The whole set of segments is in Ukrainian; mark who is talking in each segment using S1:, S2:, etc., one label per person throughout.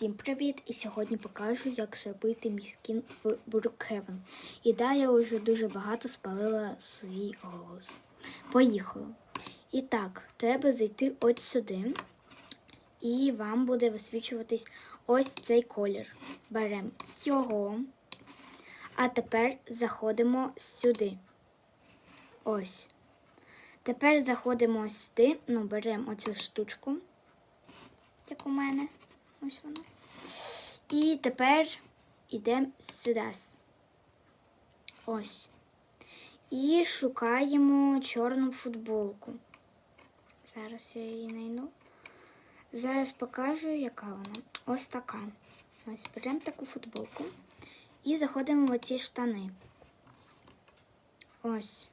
S1: Всім привіт! І сьогодні покажу, як зробити мій скін в Brookhaven. І да, я вже дуже багато спалила свій голос. Поїхали. І так, треба зайти от сюди, і вам буде висвічуватись ось цей колір. Беремо його. А тепер заходимо сюди. Ось. Тепер заходимо сюди, ну, беремо оцю штучку, як у мене. Ось вона. І тепер йдемо сюди. Ось. І шукаємо чорну футболку. Зараз я її знайду. Зараз покажу, яка вона. Ось така. Ось беремо таку футболку. І заходимо в оці штани. Ось.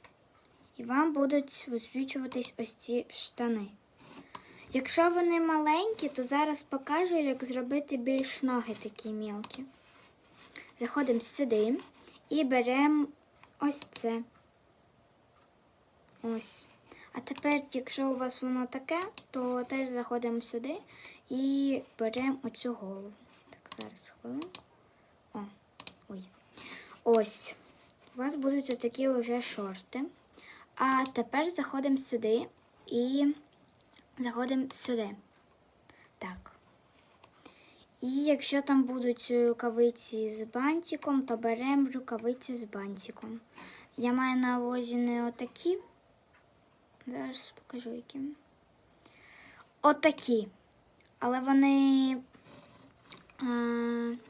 S1: І вам будуть висвічуватись ось ці штани. Якщо вони маленькі, то зараз покажу, як зробити більш ноги такі мілкі. Заходимо сюди і беремо ось це. Ось. А тепер, якщо у вас воно таке, то теж заходимо сюди і беремо оцю голову. Так, зараз хвилинку. О, ой. Ось. У вас будуть отакі вже шорти. А тепер заходимо сюди і заходимо сюди. Так. І якщо там будуть рукавиці з бантиком, то беремо рукавиці з бантиком. Я маю на увазі не отакі. Зараз покажу які. Отакі. Але вони, а,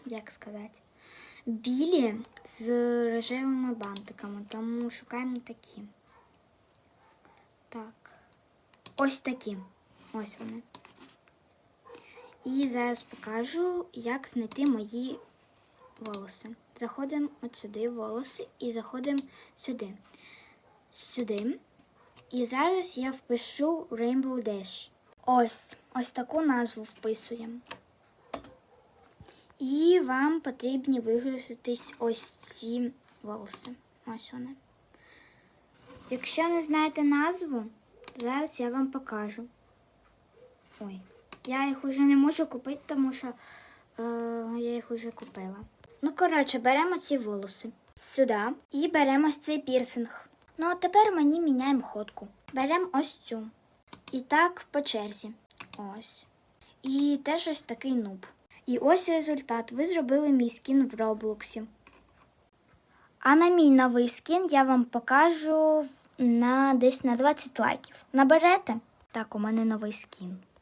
S1: як сказати, білі з рожевими бантиками, тому шукаємо такі. Так. Ось такі. Ось вони. І зараз покажу, як знайти мої волоси. Заходимо от сюди волоси і заходимо сюди. Сюди. І зараз я впишу Rainbow Dash. Ось, ось таку назву вписуємо. І вам потрібні вигрузитись ось ці волоси. Ось вони. Якщо не знаєте назву, зараз я вам покажу. Ой, я їх уже не можу купити, тому що е, я їх уже купила. Ну, коротше, беремо ці волоси сюди і беремо ось цей пірсинг. Ну, а тепер мені міняємо ходку. Беремо ось цю. І так по черзі. Ось. І теж ось такий нуб. І ось результат. Ви зробили мій скін в Роблоксі. А на мій новий скін я вам покажу на десь на 20 лайків. Наберете? Так, у мене новий скін.